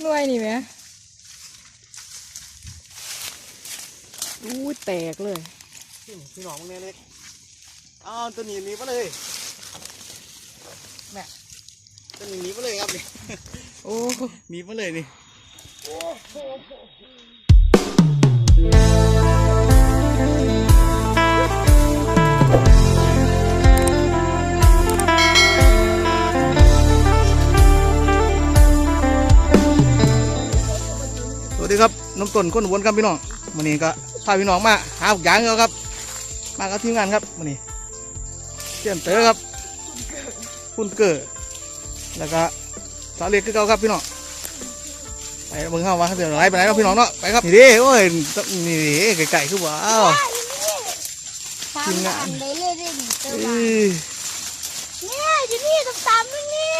หน่วยนี่ไหมอู้แตกเลยพี่น้องมึงเนี่ยเล็กเอาตัวนี้หนีมาเลยแม่ตัวนี้หนีมาเลยครับนี่โอ้หนีมาเลยนี่ส น้ำต้นก้นอุบนครับพี่น้องวันนี้ก็พาพี่น้องมาหาผักยางแล้วครับ มากับทีมงานครับวันนี้เตียนเต๋อครับคุณเกิดแล้วก็สาวเล็กคือเก่าครับพี่น้องไปเบิ่งเข้าว่าเดี๋ยวไหนไปไหนครับพี่น้องเนาะไปครับนี่ดิโอ้ยนี่ดิไก่ๆคือว้าวตามหลังเลยเลยดิเติมเอมา้ยเนี่ยอยู่นี่ตามตามๆนี่นี่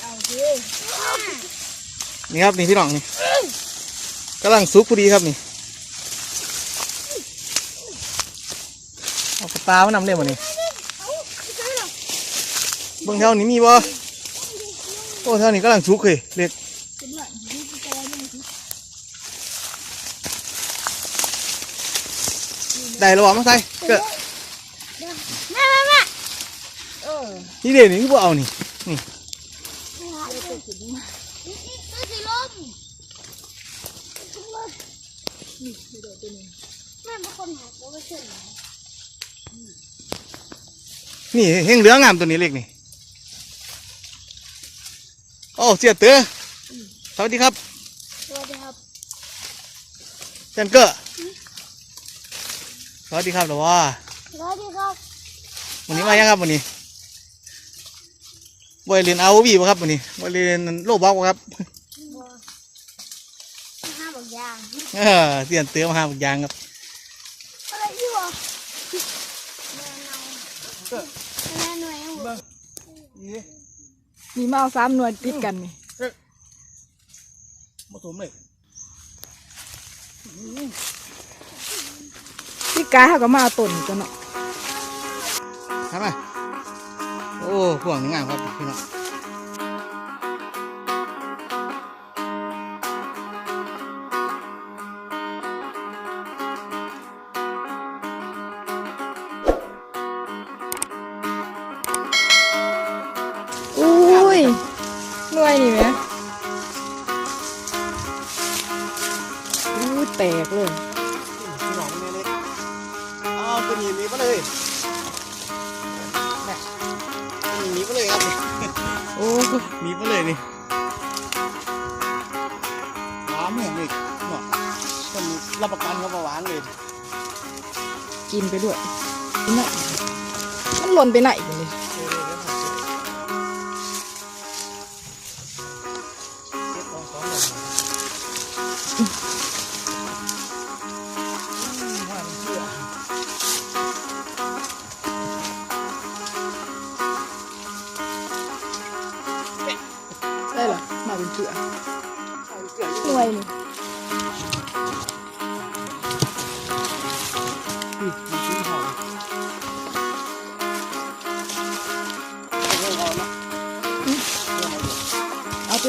เอาดินี่ครับนี่พี่น้องนี่ กำลังสุกพอดีครับนี่เอาปลาตามานำเลยวันนี้เอาไม่ใช่หรอกเบิ่งแถวนี้มีบ่โอ้แถวนี้กำลังสุกเลยเล็กเป็นหน่อยนี่คืออะไรนี่สิได้แล้วบ่มาใส่เกิดแม่แม่แม่เออนี่เดี๋ยวนี้คือบ่เอานี่นี่นี่คือสีลม แม่เป็นคนหาตัวไม่เชื่อหรอนี่เฮงเหลืองามตัวนี้เล็กนี่โอ้เสียเต๋อสวัสดีครับสวัสดีครับเจนเกอร์สวัสดีครับหรอว่าสวัสดีครับวันนี้มายังครับวันนี้บอยเรียนเอาวีบ่ครับวันนี้บอยเรียนโลบอกบ่ครับบัวห้าบอ กยางเออเสียนเต๋อมาหาบักยางครับอะไรอยู่อะแม่เนาแม่หน่วยเอาหมดนี่มาเอาสามหน่วยติดกันนี่มาสมเลยพี่กายเขาก็มาเอาต้นกันเนาะทำไมโอ้พวกนี้งามครับพี่น้อง ยหน่วยนี่ไหมอู้แตกเลยพี่น้องเนี่ยเล็กเอาตัวนี้หนีมาเลยแม่ตัวนี้หนีมาเลยครับนี่โอ้หนีมาเลยนี่หวานแม่งเลยเนาะคนรับประกันเขาว่าหวานเลย กินไปด้วยกินไหนมันหล่นไปไหนกันเลย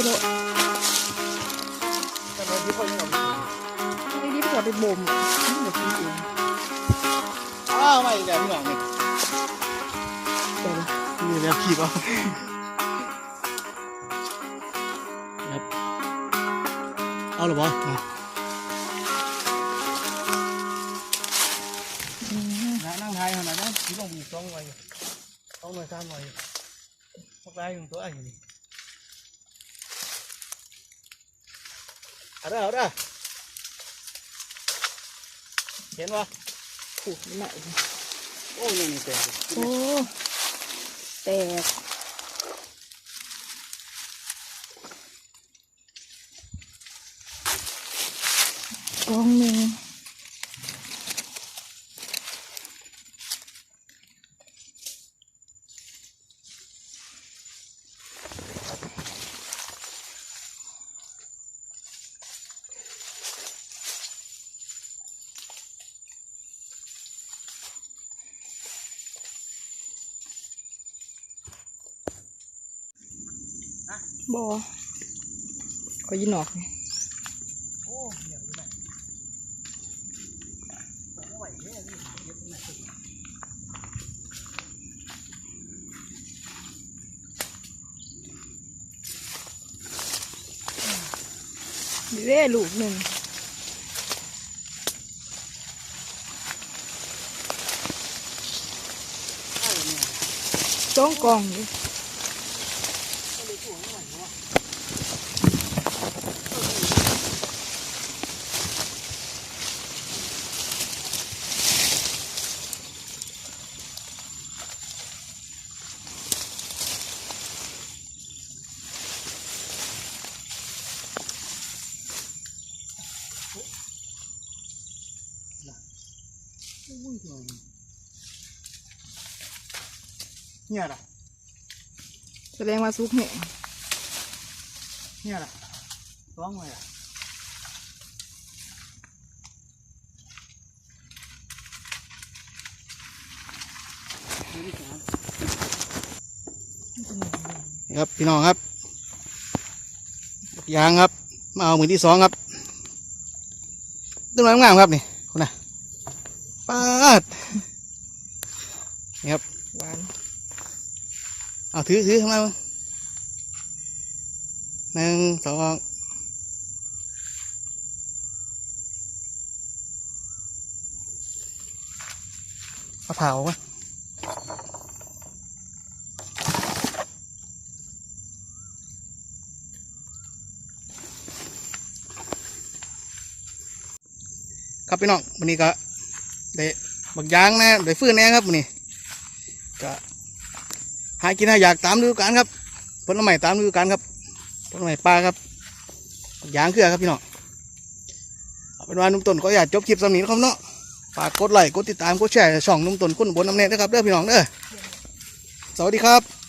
เอาไปโลดไม่ได้พี่ขอไปบ่มเดี๋ยวกินเองอ้าวไม่แต่พี่น้องนี่เดี๋ยนะนี่แล้วขีบเอาครับเอาหรือเปล่านั่งทยขนาดนั้นพี่ต้องมีสองไว้สองหน่วยสามหน่วยพวกได้ถึงตัวไอ้นี่เอยู่ โอ้ยนี่แต่โอ้แตกกองห บอก็ยินออกนี่เหนียวอยู่ไหนเอาไว้เนี่ยนี่เย็บตรงไหลูกหนึ่งสองกองเเหนียวเนี่ยล่ะแสดงว่าซุกแห้งเนี่ยล่ะร้องไงล่ะครับพี่น้องครับยางครับ มาเอามือที่สองครับต้นไม้งามครับนี่คุณน่ะ ปาดนี่ครับหวานเอาถือถือทำไมมึงหนึ่งสองเอาเผาวะครับพี่น้องวันนี้ก็ ได้บักยางนะได้ฟื้นแน่ครับนี่ก็หากินหาอยากตามฤดูกาลครับผลไม้ตามฤดูกาลครับผลไม้ปลาครับยางเครือครับพี่น้องเป็นว่านุ่มต้นก็อยากจบคลิปสำนีนะครับเนาะฝากกดไลค์กดติดตามกดแชร์ช่องนุ่มต้นคุณบนน้ำเน็ตนะครับเด้อพี่น้องเด้อสวัสดีครับ